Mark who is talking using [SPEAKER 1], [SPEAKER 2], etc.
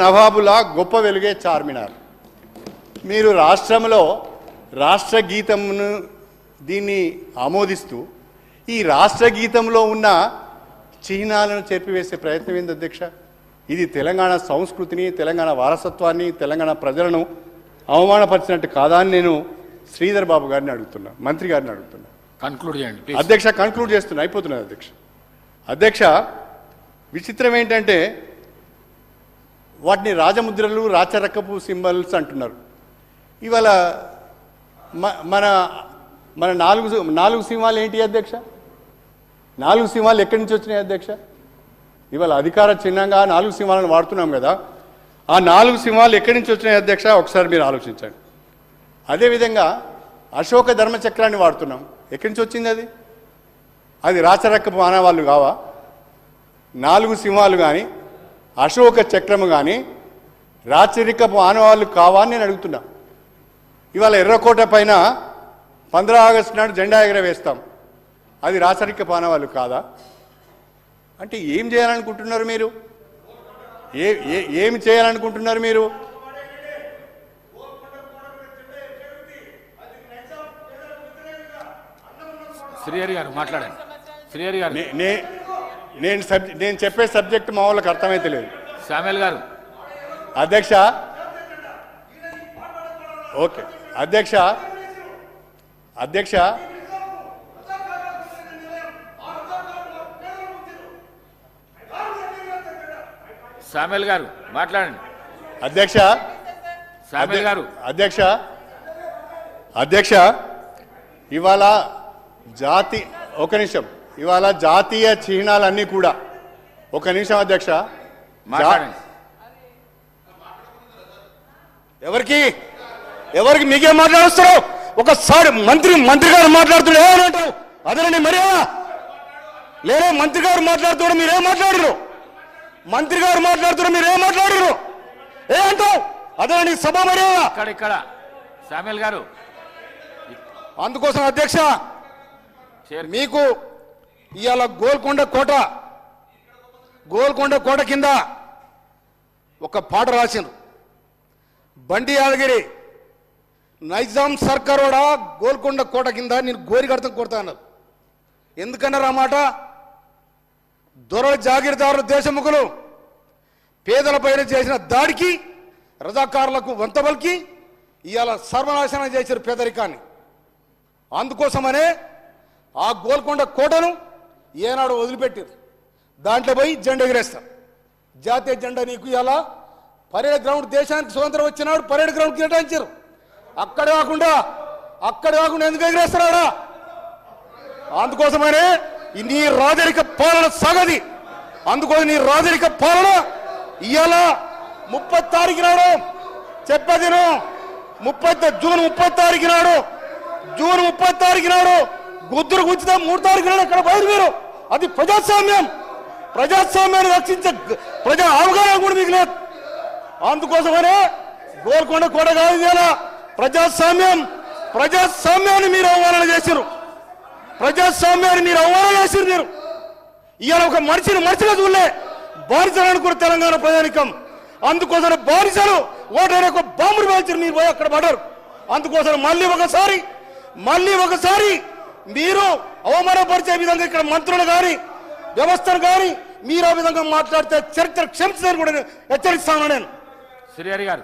[SPEAKER 1] నవాబులా గొప్ప వెలుగే చార్మినార్. మీరు రాష్ట్రంలో రాష్ట్ర గీతమును దీన్ని ఆమోదిస్తూ ఈ రాష్ట్ర గీతంలో ఉన్న చిహ్నాలను చెరిపివేసే ప్రయత్నం ఏంది అధ్యక్ష? ఇది తెలంగాణ సంస్కృతిని తెలంగాణ వారసత్వాన్ని తెలంగాణ ప్రజలను అవమానపరిచినట్టు కాదా అని నేను శ్రీధర్ బాబు గారిని అడుగుతున్నా మంత్రి గారిని అడుగుతున్నా.
[SPEAKER 2] కన్క్లూడ్ చేయండి
[SPEAKER 1] అధ్యక్ష కన్క్లూడ్ చేస్తున్నా అయిపోతున్నది అధ్యక్ష. అధ్యక్ష విచిత్రం ఏంటంటే వాటిని రాజముద్రలు రాచరకపు సింబల్స్ అంటున్నారు. ఇవాళ మన మన నాలుగు నాలుగు సింహాలు ఏంటి అధ్యక్ష? నాలుగు సింహాలు ఎక్కడి నుంచి వచ్చినాయి అధ్యక్ష? ఇవాళ అధికార చిహ్నంగా నాలుగు సింహాలను వాడుతున్నాం కదా. ఆ నాలుగు సింహాలు ఎక్కడి నుంచి వచ్చినాయి అధ్యక్ష? ఒకసారి మీరు ఆలోచించండి. అదేవిధంగా అశోక ధర్మచక్రాన్ని వాడుతున్నాం. ఎక్కడి నుంచి వచ్చింది అది? అది రాచరక్కపు ఆనవాళ్ళు కావా? నాలుగు సింహాలు కానీ అశోక చక్రము కానీ రాచరికపు ఆనవాళ్ళు కావా అని నేను అడుగుతున్నా. ఇవాళ ఎర్రకోట పైన పంద్రా ఆగస్టు నాడు జెండా ఎగరవేస్తాం అది రాచరికపు ఆనవాళ్ళు కాదా? అంటే ఏం చేయాలనుకుంటున్నారు మీరు? ఏ ఏ- ఏమి చేయాలనుకుంటున్నారు మీరు?
[SPEAKER 2] శ్రీహరి గారు మాట్లాడండి. శ్రీహరి గారు.
[SPEAKER 1] నేను సబ్ నేను చెప్పే సబ్జెక్ట్ మా వాళ్ళకి అర్థమైతే లేదు.
[SPEAKER 2] శామ్యుల్ గారు.
[SPEAKER 1] అధ్యక్ష ఓకే. అధ్యక్ష అధ్యక్ష.
[SPEAKER 2] శామ్యుల్ గారు మాట్లాడండి.
[SPEAKER 1] అధ్యక్ష
[SPEAKER 2] శామ్యుల్ గారు.
[SPEAKER 1] అధ్యక్ష అధ్యక్ష ఇవాళ జాతి ఒక నిమిషం. ఇవాళ జాతీయ చిహ్నాలన్నీ కూడా. ఒక నిమిషం అధ్యక్ష.
[SPEAKER 3] ఎవరికి? ఎవరికి మీకే మాట్లాడుస్తారు? ఒకసారి మంత్రి మంత్రి గారు మాట్లాడుతుండే ఏమంటావు అదేనండి మర్యాద లేరే మంత్రి గారు మాట్లాడుతున్నాడు మీరేం మాట్లాడరు? మంత్రి గారు మాట్లాడుతున్నారు మీరేం మాట్లాడరు? ఏ అంటావు? అదేనండి సభ మర్యాద
[SPEAKER 2] ఇక్కడ ఇక్కడ. గారు.
[SPEAKER 3] అందుకోసం అధ్యక్ష
[SPEAKER 2] చేరు
[SPEAKER 3] మీకు ఇవాళ గోల్కొండ కోట. గోల్కొండ కోట కింద ఒక పాట రాసిండ్రు. బండి యాదగిరి నైజాం సర్కార్ కూడా గోల్కొండ కోట కింద నేను గోరి కడతాం కొడతా అన్నారు. ఎందుకన్నారు ఆ మాట? దొర జాగీర్దారులు దేశముఖులు పేదలపైన చేసిన దాడికి రజాకారులకు వంతబలికి ఇవాళ సర్వనాశనం చేశారు పేదరికాన్ని. అందుకోసమనే ఆ గోల్కొండ కోటను ఏనాడు వదిలిపెట్టారు. దాంట్లో పోయి జెండా ఎగిరేస్తారు. జాతీయ జెండా నీకు ఇలా పరేడ్ గ్రౌండ్ దేశానికి స్వతంత్రం వచ్చినాడు పరేడ్ గ్రౌండ్ కేటాయించారు. అక్కడ కాకుండా అక్కడ కాకుండా ఎందుకు ఎగిరేస్తారా అందుకోసమనే నీ రాజరిక పాలన సగది అందుకోసం నీ రాజరిక పాలన ఇవాళ ముప్పై తారీఖు నాడు చెప్పదిను. ముప్పై జూన్ ముప్పై తారీఖు నాడు జూన్ ముప్పై తారీఖు నాడు గుద్దురు గుచ్చితే మూడు తారీఖు నాడు అక్కడ బయలుదేరు? అది ప్రజాస్వామ్యం. ప్రజాస్వామ్యాన్ని రక్షించే ప్రజా అవగాహన కూడా మీకు లేదు. అందుకోసమనే గోల్కొండ కోట కాదు ప్రజాస్వామ్యం. ప్రజాస్వామ్యాన్ని మీరు అవమానన చేశారు ప్రజాస్వామ్యాన్ని మీరు అవమానం చేశారు మీరు. ఇవాళ ఒక మనిషిని మనిషిగా చూడలే. బానిసలు అనుకున్న తెలంగాణ ప్రజానికం. అందుకోసం బానిసలు ఓటైన ఒక బాంబులు పేల్చారు మీరు పోయి అక్కడ పడారు అందుకోసం మళ్ళీ ఒకసారి మళ్ళీ ఒకసారి మీరు అవమానపరిచే విధంగా ఇక్కడ మంత్రులు కానీ వ్యవస్థను కానీ మీరు ఆ విధంగా మాట్లాడితే చరిత్ర క్షమించదని కూడా నేను హెచ్చరిస్తాను నేను.
[SPEAKER 2] శ్రీహరి గారు